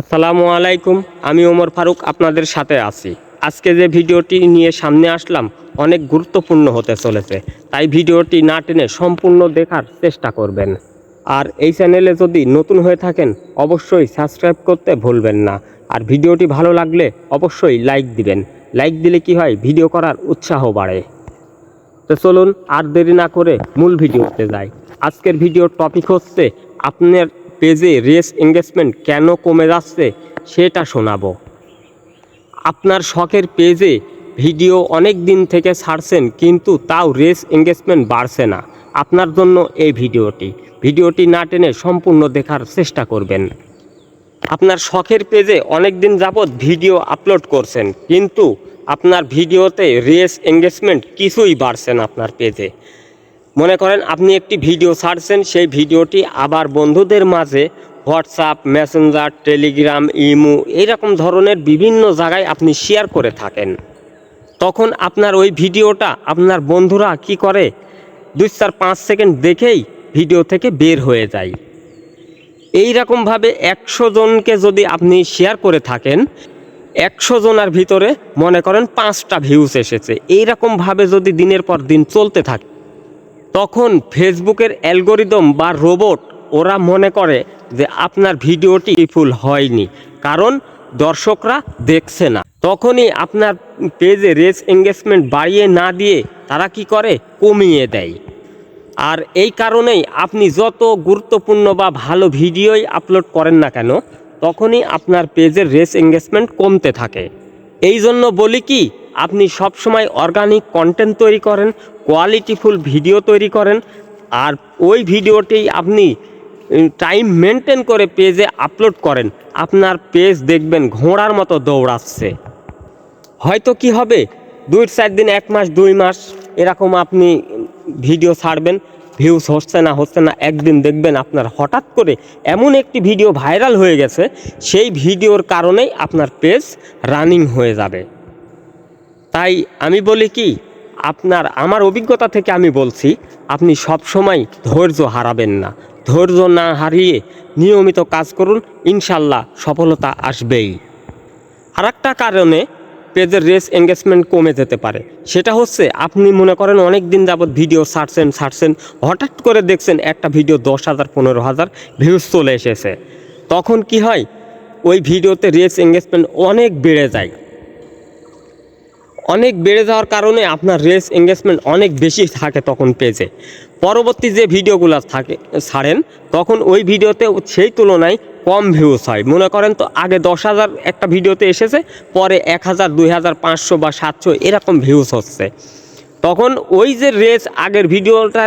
আসসালামু আলাইকুম, আমি ওমর ফারুক আপনাদের সাথে আছি। আজকে যে ভিডিওটি নিয়ে সামনে আসলাম, অনেক গুরুত্বপূর্ণ হতে চলেছে। তাই ভিডিওটি না টেনে সম্পূর্ণ দেখার চেষ্টা করবেন। আর এই চ্যানেলে যদি নতুন হয়ে থাকেন, অবশ্যই সাবস্ক্রাইব করতে ভুলবেন না। আর ভিডিওটি ভালো লাগলে অবশ্যই লাইক দিবেন। লাইক দিলে কি হয়, ভিডিও করার উৎসাহ বাড়ে। তো চলুন আর দেরি না করে মূল ভিডিওতে যাই। আজকের ভিডিওর টপিক হচ্ছে, আপনার পেজে রেস এঙ্গেজমেন্ট কেন কমে যাচ্ছে সেটা শোনাবো। আপনার শখের পেজে ভিডিও অনেক দিন থেকে ছাড়ছেন কিন্তু তাও রেস এঙ্গেজমেন্ট বাড়ছে না। আপনার জন্য এই ভিডিওটি। ভিডিওটি না টেনে সম্পূর্ণ দেখার চেষ্টা করবেন। আপনার শখের পেজে অনেক দিন যাবৎ ভিডিও আপলোড করছেন কিন্তু আপনার ভিডিওতে রেস এঙ্গেজমেন্ট কিছুই বাড়ছে না আপনার পেজে। মনে করেন আপনি একটি ভিডিও ছাড়ছেন, সেই ভিডিওটি আবার বন্ধুদের মাঝে হোয়াটসঅ্যাপ, মেসেঞ্জার, টেলিগ্রাম, ইমো এইরকম ধরনের বিভিন্ন জায়গায় আপনি শেয়ার করে থাকেন। তখন আপনার ওই ভিডিওটা আপনার বন্ধুরা কি করে? দুই চার পাঁচ সেকেন্ড দেখেই ভিডিও থেকে বের হয়ে যায়। এই রকমভাবে একশো জনকে যদি আপনি শেয়ার করে থাকেন, একশো জনের ভিতরে মনে করেন পাঁচটা ভিউজ এসেছে। এই রকমভাবে যদি দিনের পর দিন চলতে থাকে তখন ফেসবুকের অ্যালগোরিদম বা রোবট ওরা মনে করে যে আপনার ভিডিওটি ফুল হয়নি, কারণ দর্শকরা দেখছে না। তখনই আপনার পেজে রেস এঙ্গেজমেন্ট বাড়িয়ে না দিয়ে তারা কি করে? কমিয়ে দেয়। আর এই কারণেই আপনি যত গুরুত্বপূর্ণ বা ভালো ভিডিওই আপলোড করেন না কেন, তখনই আপনার পেজের রেস এঙ্গেজমেন্ট কমতে থাকে। এই জন্য বলি কি আপনি সবসময় অর্গানিক কন্টেন্ট তৈরি করেন কোয়ালিটিফুল ভিডিও তৈরি করেন, আর ওই ভিডিওটি আপনি টাইম মেনটেন করে পেজে আপলোড করেন। আপনার পেজ দেখবেন ঘোড়ার মতো দৌড়াচ্ছে। হয়তো কি হবে? দুই চার দিন, এক মাস, দুই মাস, এরকম আপনি ভিডিও ছাড়বেন ভিউজ হচ্ছে না হচ্ছে না, একদিন দেখবেন আপনার হঠাৎ করে এমন একটি ভিডিও ভাইরাল হয়ে গেছে, সেই ভিডিওর কারণেই আপনার পেজ রানিং হয়ে যাবে। তাই আমি বলি কি, আপনার, আমার অভিজ্ঞতা থেকে আমি বলছি, আপনি সব সময় ধৈর্য হারাবেন না। ধৈর্য না হারিয়ে নিয়মিত কাজ করুন, ইনশাল্লাহ সফলতা আসবেই। আর একটা কারণে পেজের রেস এঙ্গেজমেন্ট কমে যেতে পারে। সেটা হচ্ছে, আপনি মনে করেন অনেক দিন যাবৎ ভিডিও ছাড়ছেন ছাড়ছেন, হঠাৎ করে দেখছেন একটা ভিডিও দশ হাজার, পনেরো হাজার ভিউজ চলে এসেছে। তখন কি হয়, ওই ভিডিওতে রেস এঙ্গেজমেন্ট অনেক বেড়ে যায়। অনেক বেড়ে যাওয়ার কারণে আপনার রেস এঙ্গেজমেন্ট অনেক বেশি থাকে তখন পেজে পরবর্তী যে ভিডিওগুলো থাকে, ছাড়েন, তখন ওই ভিডিওতে সেই তুলনায় কম ভিউজ হয়। মনে করেন তো, আগে দশ হাজার একটা ভিডিওতে এসেছে, পরে এক হাজার, দুই হাজার, পাঁচশো বা সাতশো এরকম ভিউজ হচ্ছে। তখন ওই যে রেস আগের ভিডিওটা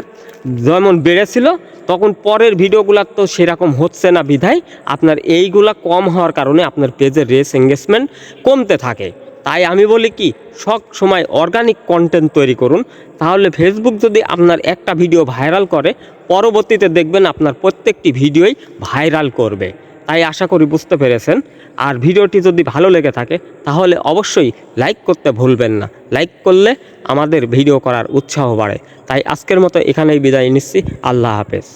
যেমন বেড়েছিল, তখন পরের ভিডিওগুলো তো সেরকম হচ্ছে না বিধায়, আপনার এইগুলা কম হওয়ার কারণে আপনার পেজের রেস এঙ্গেজমেন্ট কমতে থাকে। তাই আমি বলি কি, সব সময় অর্গানিক কন্টেন্ট তৈরি করুন। তাহলে ফেসবুক যদি আপনার একটা ভিডিও ভাইরাল করে, পরবর্তীতে দেখবেন আপনার প্রত্যেকটি ভিডিওই ভাইরাল করবে। তাই আশা করি বুঝতে পেরেছেন। আর ভিডিওটি যদি ভালো লেগে থাকে, তাহলে অবশ্যই লাইক করতে ভুলবেন না। লাইক করলে আমাদের ভিডিও করার উৎসাহ বাড়ে। তাই আজকের মতো এখানেই বিদায় নিচ্ছি। আল্লাহ হাফেজ।